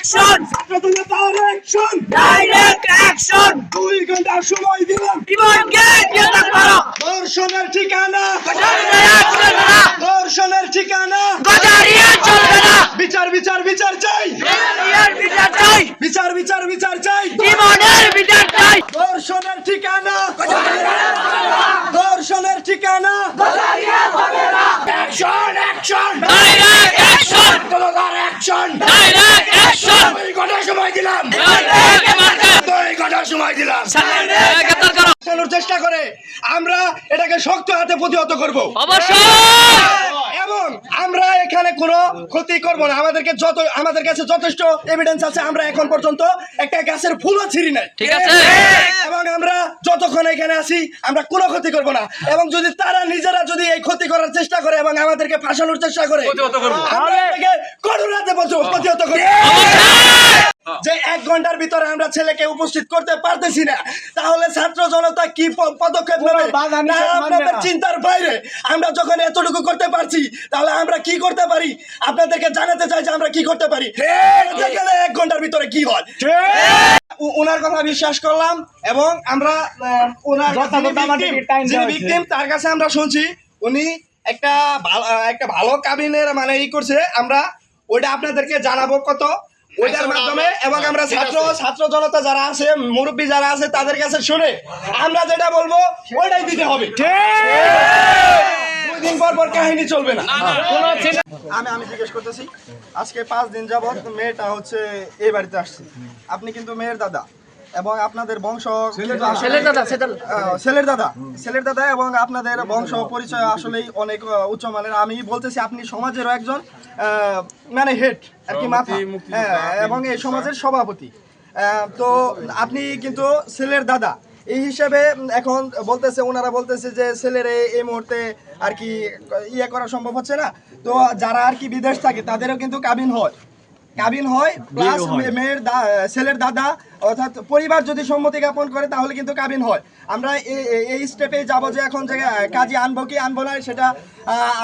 Action ছাত্রজনতার action direct action দুই ঘণ্টা সময় দিলাম। জীবনকে নিয়ন্ত্রণ করো? ধর্ষণের ঠিকানা। ধর্ষণের ঠিকানা। গজারিয়া চলবে না বিচার বিচার বিচার চাই। বিচার চাই। বিচার বিচার বিচার চাই। জীবনের বিচার চাই। ধর্ষণের ঠিকানা। ধর্ষণের ঠিকানা। Action action direct action action সময় দিলাম। দুই ঘণ্টা সময় দিলাম গ্রেফতার করো। বাঁচানোর চেষ্টা করে আমরা এটাকে শক্ত হাতে প্রতিহত করব। অবশ্যই! এবং আমরা এখানে কোনো ক্ষতি করব না। আমাদেরকে যত আমাদের কাছে যথেষ্ট এভিডেন্স আছে আমরা এখন পর্যন্ত একটা গাছের ফুলও ছিঁড়ি নাই। ঠিক আছে। এবং আমরা যতক্ষণ এখানে আছি আমরা কোনো ক্ষতি করব না। এবং যদি তারা নিজেরা যদি এই ক্ষতি করার চেষ্টা করে এবং আমাদেরকে ফাঁসানোর চেষ্টা করে আমরা এটাকে কঠোর হাতে প্রতিহত করব। যে এক ঘণ্টার ভিতরে আমরা ছেলেকে উপস্থিত করতে পারতেছি না তাহলে ছাত্র জনতা কি পদক্ষেপ নেবে? না আপনাদের চিন্তার বাইরে আমরা যখন এতটুকু করতে পারছি তাহলে আমরা কি করতে পারি? আপনাদেরকে জানাতে চাই যে আমরা কি করতে পারি। দেখলে এক ঘণ্টার ভিতরে কি হয়? ওনার কথা বিশ্বাস করলাম এবং আমরা ওনার যিনি victim, তার কাছে আমরা শুনছি উনি একটা ভালো একটা ভালো কাবিনের মানে ই করছে। আমরা ওইটা আপনাদেরকে জানাব কত ওইটার মাধ্যমে এবং আমরা ছাত্র ছাত্র জনতা যারা আছে মুরব্বী যারা আছে তাদের কাছে শুনে আমরা যেটা বলব ওইটাই দিতে হবে। দুই দিন পর পর কাহিনী চলবে না। আমি আমি জিজ্ঞেস করতেছি আজকে পাঁচ দিন যাবত মেয়েটা হচ্ছে এই বাড়িতে আসছে। আপনি কিন্তু মেয়ের দাদা। এবং আপনাদের বংশ ছেলের দাদা। ছেলের দাদা এবং আপনাদের বংশ পরিচয় আসলেই অনেক আহ, উচ্চমানের আমি বলতেছি আপনি সমাজেরও একজন মানে হেড আর কি মাথা। হ্যাঁ, এবং এই সমাজের সভাপতি। তো আপনি কিন্তু ছেলের দাদা। এই হিসাবে এখন বলতেছে ওনারা বলতেছে যে ছেলের এই- এই মুহূর্তে আর কি ইয়ে করা সম্ভব হচ্ছে না। তো যারা আর কি বিদেশ থাকে তাদেরও কিন্তু কাবিন হয়। কাবিন হয় প্লাস মেয়ের ছেলের দাদা অর্থাৎ পরিবার যদি সম্মতি জ্ঞাপন করে তাহলে কিন্তু কাবিন হয়। আমরা এই স্টেপে যাব যে এখন যে কাজী আনব কি আনব না সেটা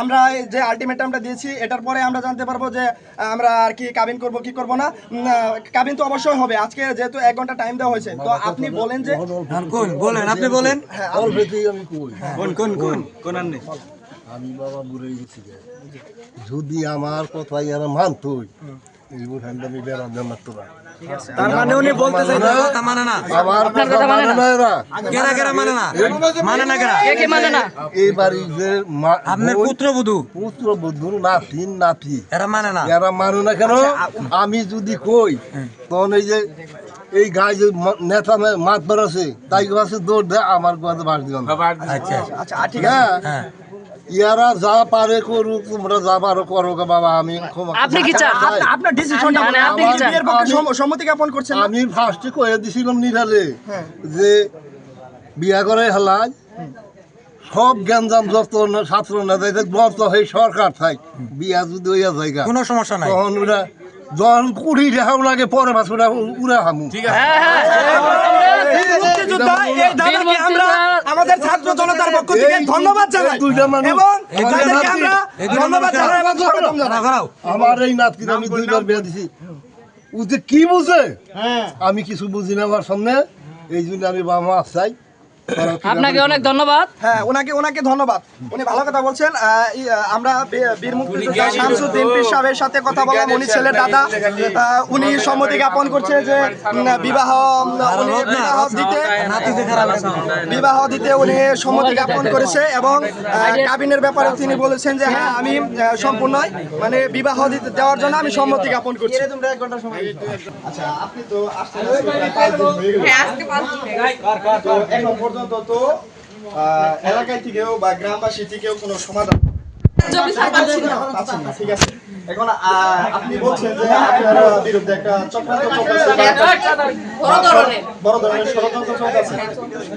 আমরা যে আলটিমেটামটা দিয়েছি এটার পরে আমরা জানতে পারব যে আমরা আর কি কাবিন করব কি করব না। কাবিন তো অবশ্যই হবে আজকে যেহেতু এক ঘণ্টা টাইম দেওয়া হয়েছে তো আপনি বলেন যে কোন? বলেন আপনি বলেন। হ্যাঁ আমি কোন কোন কোন? কোন আননি আমি বাবা বুড়ে গেছি যদি আমার কথাই আর মানতই আমি বেড়ান জানাত তোরা তার মানে উনি বলতে চাই কথা মানে না। আমার কথা মানে না। কেরা কেরা মানে না। মানে না কেরা কে মানে না? এই বাড়ি যে আপনার বোন, পুত্র বুধু। পুত্র বধুর নাতি নাতি। এরা মানে না। এরা মানু না কেন? আমি যদি কই তখন এই যে এই গায়ে যে নেতা মে- মাত বেরোছে তাই কাছে দৌড় দেয় আমার কাছে বাস দিলাম আচ্ছা আচ্ছা। ঠিক আছে। হ্যাঁ। ইয়ারা যা পারে করুক তোমরা যা পারো করো গো বাবা আমি আপনি কি চান? আপনার ডিসিশনটা মানে আপনি কি চান? বিয়ের পক্ষে সম্মতি জ্ঞাপন করছেন আমি ফার্স্টে কয়ে দিছিলাম নিরালে হ্যাঁ। যে বিয়া করে হেলায় সব জ্ঞানজাম যত ন- ছাত্র না যাই যত সেই সরকার থাক বিয়া যদি হইয়া জায়গা কোনো সমস্যা নাই। তখন ওরা যখন কুড়ি দেখাও লাগে পরে মাস ওরা উড়া হামু। এই মুক্তিযোদ্ধা, এই দাদাকে আমরা আমাদের ছাত্র জনতার পক্ষ থেকে ধন্যবাদ জানাই। এই দুইটা মানুষ- এবং তাদেরকে আমরা ধন্যবাদ জানাই এবং স্বাগতম জানাই। খারাপ খারাপ আমার এই নাতকে আমি দুইবার বিয়া দিছি। ও যে কি বুঝে? আমি কিছু বুঝি না আমার সামনে। এই জন্য আমি বাবা মা চাই আপনাকে অনেক ধন্যবাদ। হ্যাঁ ওনাকে ওনাকে ধন্যবাদ। উনি ভালো কথা বলছেন আমরা বীর মুক্তিযোদ্ধা শামসুদ্দিন পীর সাহেবের সাথে কথা বললাম উনি ছেলের দাদা। উনি সম্মতি জ্ঞাপন করছে যে বিবাহ উনি বিবাহ দিতে বিবাহ দিতে উনি সম্মতি জ্ঞাপন করেছে এবং কাবিনের ব্যাপারে তিনি বলেছেন যে হ্যাঁ আমি সম্পূর্ণ মানে বিবাহ দিতে দেওয়ার জন্য আমি সম্মতি জ্ঞাপন করছি। আচ্ছা আপনি তো আসতে তো এখন পর্যন্ত এলাকায় থেকেও বা গ্রামবাসী থেকেও কোনো সমাধান ঠিক আছে? এখন আপনি বলছেন যে আপনার বিরুদ্ধে একটা বড় ধরনের। ষড়যন্ত্র চলতেছে।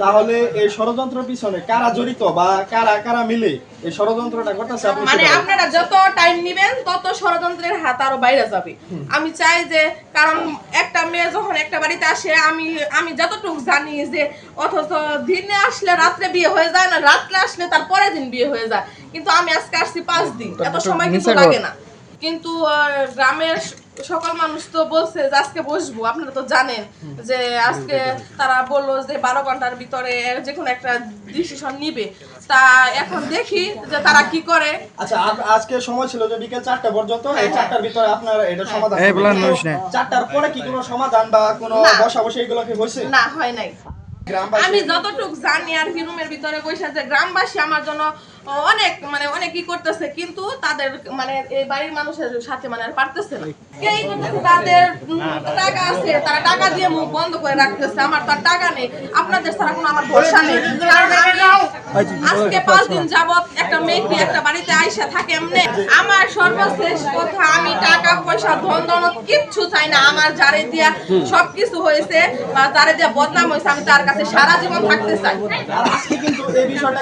তাহলে এই ষড়যন্ত্রের পিছনে কারা জড়িত বা কারা কারা মিলে এই ষড়যন্ত্রটা করতেছে আপনি মানে আপনারা যত টাইম নিবেন তত ষড়যন্ত্রের হাত আরও বাইরে যাবে। আমি চাই যে কারণ একটা মেয়ে যখন একটা বাড়িতে আসে আমি আমি যতটুকু জানি যে অথচ দিনে আসলে রাত্রে বিয়ে হয়ে যায় না রাত্রে আসলে তার পরের দিন বিয়ে হয়ে যায়। কিন্তু আমি আজকে আসছি পাঁচ দিন। এত সময় কিন্তু লাগে না। কিন্তু গ্রামের সকল মানুষ তো বলছে যে আজকে বসবো। আপনারা তো জানেন যে আজকে তারা বলল যে বারো ঘণ্টার ভিতরে যে কোনো একটা ডিসিশন নিবে। তা এখন দেখি যে তারা কি করে। আচ্ছা আজকে সময় ছিল যে বিকেল চারটা পর্যন্ত এই চারটার ভিতরে আপনার এটা সমাধান চারটার পরে কি কোনো সমাধান বা কোনো না। বসা বসে এগুলো কি হয়েছে? না হয় নাই। আমি যতটুকু জানি আর কি রুমের ভিতরে বসে যে গ্রামবাসী আমার জন্য অনেক মানে অনেক কি করতেছে কিন্তু তাদের মানে এই বাড়ির মানুষের সাথে মানে আর পারতেছে না। করতেছে তাদের টাকা আছে তারা টাকা দিয়ে মুখ বন্ধ করে রাখতেছে আমার তো আর টাকা নেই। আপনাদের ছাড়া কোনো আমার ভরসা নেই। কারণ আজকে পাঁচ দিন যাবত একটা মেয়েকে একটা বাড়িতে আইসা থাকে এমনি। আমার সর্বশেষ কথা আমি টাকা পয়সা ধন দৌলত কিচ্ছু চাই না। আমার যারে দিয়া সবকিছু হয়েছে বা যারে দিয়া বদনাম হয়েছে আমি তার কাছে সারা জীবন থাকতে চাই আজকে কিন্তু এই বিষয়টা